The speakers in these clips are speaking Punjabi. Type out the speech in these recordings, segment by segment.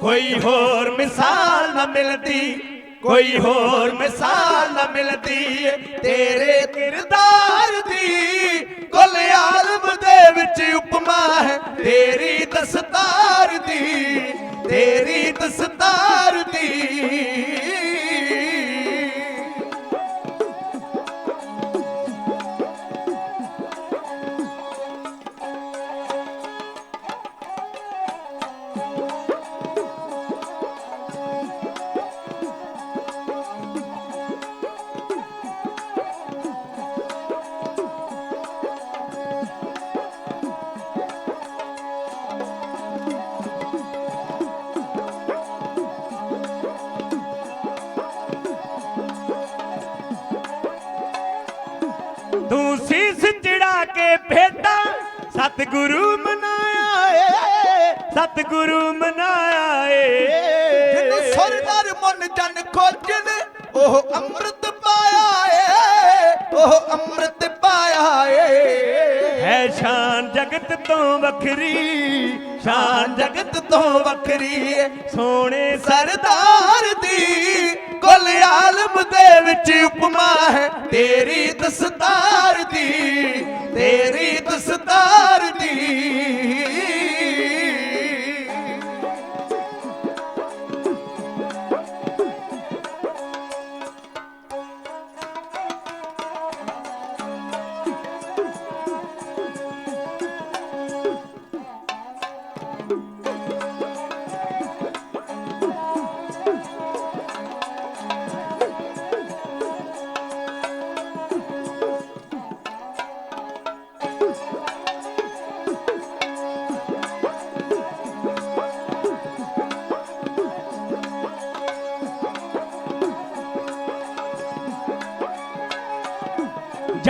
ਕੋਈ ਹੋਰ ਮਿਸਾਲ ਨਾ ਮਿਲਦੀ, ਕੋਈ ਹੋਰ ਮਿਸਾਲ ਨਾ ਮਿਲਦੀ। ਤੇਰੇ ਕਿਰਦਾਰ ਦੀ ਕੁੱਲ ਆਲਮ ਦੇ ਵਿੱਚ ਉਪਮਾ ਹੈ, ਤੇਰੀ ਦਸਤਾਰ ਦੀ, ਤੇਰੀ ਦਸਤਾਰ ਦੀ। ਸਤਿਗੁਰੂ ਮਨਾਇਆ ਏ ਸਤਿਗੁਰੂ ਮਨਾਇਆ ਏ। ਸਰਦਾਰ ਮਨ ਜਨ ਖੋਜਨ ਉਹ ਅੰਮ੍ਰਿਤ ਪਾਇਆ ਏ ਉਹ ਅੰਮ੍ਰਿਤ ਪਾਇਆ ਏ। ਹੈ ਸ਼ਾਨ ਜਗਤ ਤੋਂ ਵੱਖਰੀ ਸ਼ਾਨ ਜਗਤ ਤੋਂ ਵੱਖਰੀ ਸੋਹਣੇ ਸਰਦਾਰ ਦੀ ਕੁੱਲ ਆਲਮ ਦੇ ਵਿੱਚ ਉਪਮਾ ਹੈ। ਤੇਰੀ ਦਸਤਾਰ ਦੀ ਤੇਰੀ ਦਸਤਾਰ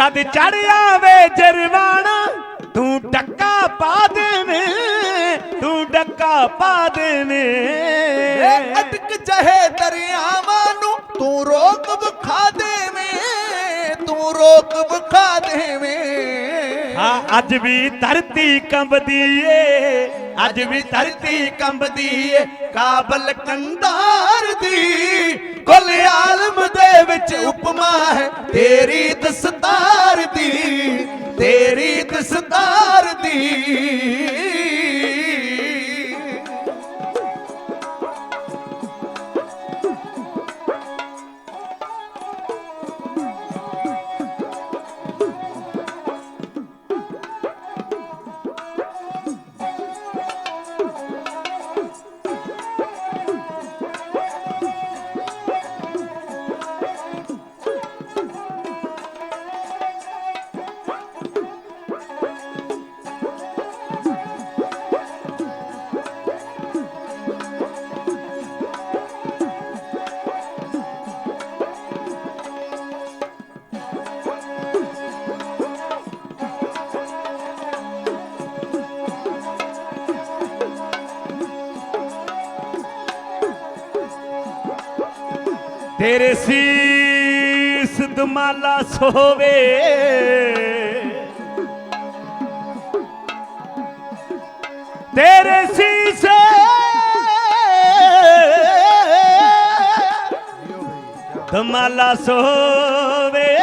ਜਦ ਚੜ ਆਵੇ ਜਰਵਾਣਾ ਤੂੰ ਡੱਕਾ ਪਾ ਦੇਵੇਂ ਤੂੰ ਡੱਕਾ ਪਾ ਦੇਵੇਂ। ਅਟਕ ਜਹੇ ਦਰਿਆਵਾਂ ਨੂੰ ਤੂੰ ਰੋਕ ਵਿਖਾ ਦੇਵੇਂ ਤੂੰ ਰੋਕ ਵਿਖਾ ਦੇਵੇਂ। ਹਾਂ ਅੱਜ ਵੀ ਧਰਤੀ ਕੰਬਦੀ ਏ ਅੱਜ ਵੀ ਧਰਤੀ ਕੰਬਦੀ ਏ ਕਾਬਲ ਕੰਧਾਰ ਦੀ ਕੁੱਲ ਆਲਮ ਦੇ ਵਿੱਚ ਉਪਮਾ ਹੈ। ਤੇਰੀ ਦਸਤਾਰ ਦੀ ਤੇਰੀ ਦਸਤਾਰ ਦੀ। ਤੇਰੇ ਸੀਸ ਦਮਾਲਾ ਸੋਵੇ। ਤੇਰੇ ਸੀਸ ਦਮਾਲਾ ਸੋਵੇ।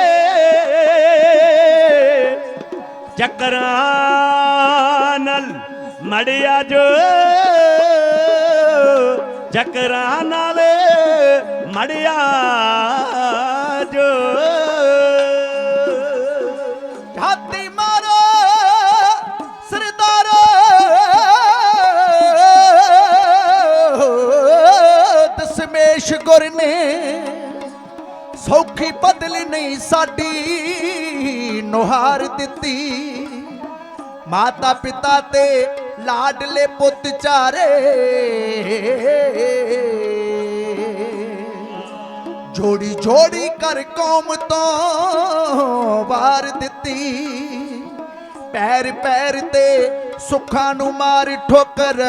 ਚੱਕਰਾਂ ਨਾਲ ਮੜਿਆ ਜੋ। ਚੱਕਰਾਂ ਨਾਲ ਮੜਿਆ ਜੋ। ਹਾਥੀ ਮਾਰੋ ਸਰਦਾਰੋ ਦਸਮੇਸ਼ ਗੁਰ ਨੇ ਸੌਖੀ ਬਦਲ ਨਹੀਂ ਸਾਡੀ, ਨੁਹਾਰ ਦਿੱਤੀ। ਮਾਤਾ ਪਿਤਾ ਤੇ ਲਾਡਲੇ ਪੁੱਤ ਚਾਰੇ। ਜੋੜੀ ਜੋੜੀ ਕਰ ਕੌਮ ਤੋਂ ਵਾਰ ਦਿੱਤੀ। ਪੈਰ ਪੈਰ ਤੇ ਸੁੱਖਾਂ ਨੂੰ ਮਾਰ ਠੋਕਰ।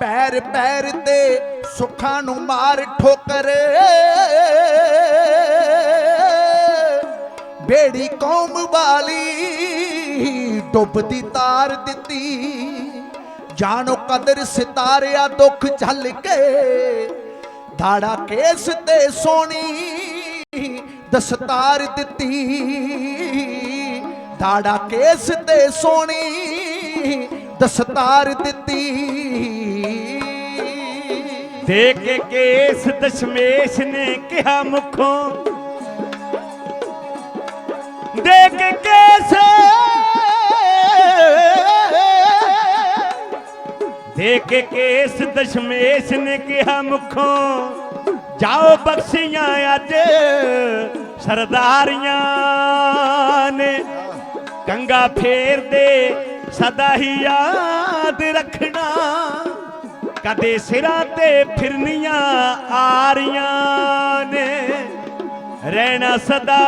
ਪੈਰ ਪੈਰ ਤੇ ਸੁੱਖਾਂ ਨੂੰ ਮਾਰ ਠੋਕਰ। ਬੇੜੀ ਕੌਮ ਵਾਲੀ ਡੁੱਬਦੀ ਤਾਰ ਦਿੱਤੀ। ਜਾਣੋ ਕਦਰ ਸਿਤਾਰਿਆ ਦੁੱਖ ਝੱਲ ਕੇ, ਦਾੜਾ ਕੇਸ ਤੇ ਸੋਣੀ ਦਸਤਾਰ ਦਿੱਤੀ। ਦਾੜਾ ਕੇਸ ਤੇ ਸੋਣੀ ਦਸਤਾਰ ਦਿੱਤੀ। ਦੇ ਕੇ ਕੇਸ ਦਸ਼ਮੇਸ਼ ਨੇ ਕਿਹਾ ਮੁਖੋਂ। ਦੇ ਕੇ ਕੇਸ ਦੇ ਕੇ ਕੇਸ ਦਸ਼ਮੇਸ਼ ਨੇ ਕਿਹਾ ਮੁਖੋਂ, ਜਾਓ ਬਖਸ਼ੀਆਂ ਅੱਜ ਸਰਦਾਰੀਆਂ ਨੇ। ਕੰਗਾ ਫੇਰਦੇ ਸਦਾ ਹੀ ਯਾਦ ਰੱਖਣਾ। ਕਦੇ ਸਿਰਾਂ ਤੇ ਫਿਰਨੀਆਂ ਆਰੀਆਂ ਨੇ। ਰਹਿਣਾ ਸਦਾ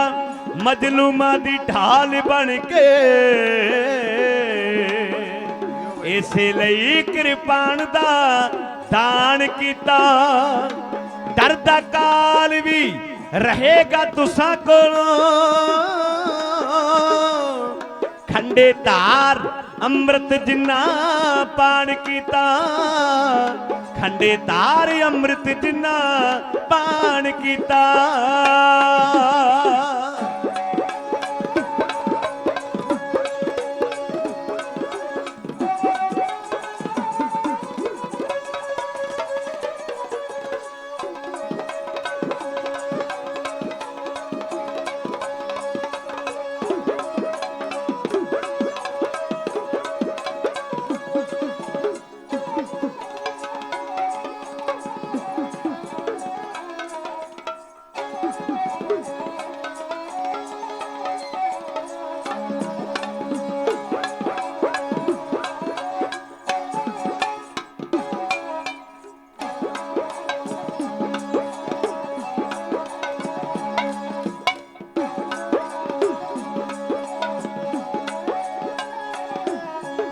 ਮਜਲੂਮਾਂ ਦੀ ਢਾਲ ਬਣ ਕੇ ਇਸੇ ਲਈ ਕਿਰਪਾਨ ਦਾ ਦਾਨ ਕੀਤਾ। ਡਰਦਾ ਕਾਲ ਵੀ ਰਹੇਗਾ ਤੁਸਾਂ ਕੋਲੋਂ। ਖੰਡੇ ਧਾਰ ਅੰਮ੍ਰਿਤ ਜਿੰਨਾ ਪਾਣ ਕੀਤਾ। ਖੰਡੇ ਧਾਰ ਅੰਮ੍ਰਿਤ ਜਿੰਨਾ ਪਾਣ ਕੀਤਾ।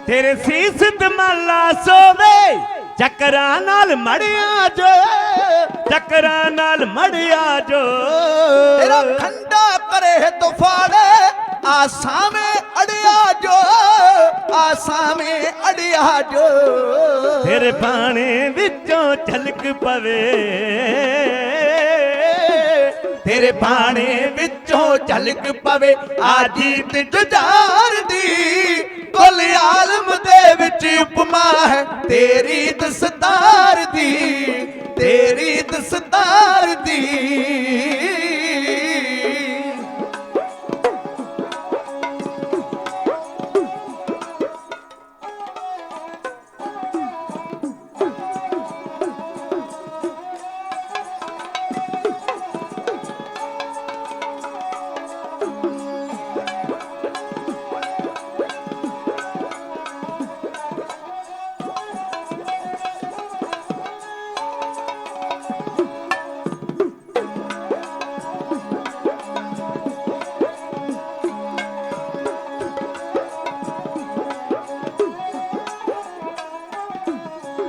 ਤੇਰੇ ਸੀਸ ਦਮਾਲਾ ਸੋਵੇ। ਚੱਕਰਾਂ ਨਾਲ ਮੜਿਆ ਜੋ ਚੱਕਰਾਂ ਨਾਲ ਮੜਿਆ ਜੋ। ਤੇਰਾ ਖੰਡਾ ਕਰੇ ਤੂਫਾਨ ਆਸਾਵੇਂ ਅੜਿਆ ਜੋ। ਆਸਾਵੇਂ ਅੜਿਆ ਜੋ। ਤੇਰੇ ਬਾਣੇ ਵਿੱਚੋਂ ਝਲਕ ਪਵੇ। ਤੇਰੇ ਬਾਣੇ ਵਿੱਚੋਂ ਝਲਕ ਪਵੇ। ਆਜੀਤ ਜੁਝਾਰ ਦੀ ਕੁੱਲ ਆਲਮ ਦੇ ਵਿੱਚ ਉਪਮਾ ਹੈ। ਤੇਰੀ ਦਸਤਾਰ ਦੀ ਤੇਰੀ ਦਸਤਾਰ ਦੀ।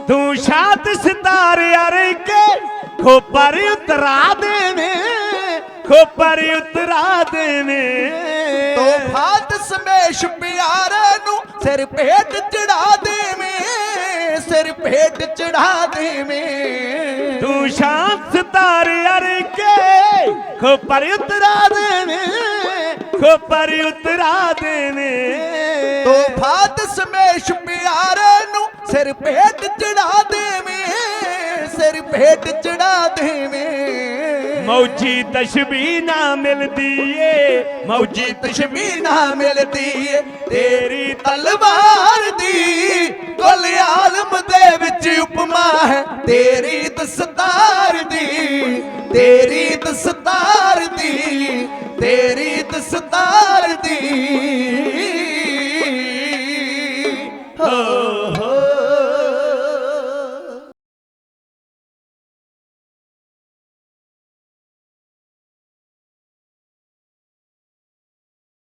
ਤੂੰ ਸ਼ਾਦ ਸਿਤਾਰੇ ਅਰੇ ਕੇ ਖੋਪਰ ਉਤਰਾ ਦੇਵੇਂ ਖੋਪਰ ਉਤਰਾ ਦੇਵੇਂ। ਤੋਫਾਤ ਸਮੇਸ਼ ਪਿਆਰੇ ਨੂੰ ਸਿਰ ਭੇਟ ਚੜਾ ਦੇਵੇਂ ਸਿਰ ਭੇਟ ਚੜਾ ਦੇਵੇਂ। ਤੂੰ ਸ਼ਾਮ ਸਿਤਾਰੇ ਅਰੇ ਕੇ ਖੋਪਰ ਉਤਰਾ ਦੇਵੇਂ ਖੋਪਰ ਉਤਰਾ ਦੇਵੇਂ। ਤੋਫਾਤ ਸਮੇਸ਼ ਪਿਆਰੇ ਨੂੰ ਸਿਰ ਭੇਟ ਚੜਾ ਦੇਵੇਂ ਸਿਰ ਭੇਟ ਚੜਾ ਦੇਵੇਂ। ਮੌਜੀ ਤਸ਼ਬੀ ਨਾ ਮਿਲਦੀ ਏ ਮੌਜੀ ਤਸ਼ਬੀਹ ਨਾ ਮਿਲਦੀ ਏ ਤੇਰੀ ਤਲਵਾਰ ਦੀ ਕੁੱਲ ਆਲਮ ਦੇ ਵਿੱਚ ਉਪਮਾ ਹੈ। ਤੇਰੀ ਦਸਤਾਰ ਦੀ ਤੇਰੀ ਦਸਤਾਰ ਦੀ ਤੇਰੀ ਦਸਤਾਰ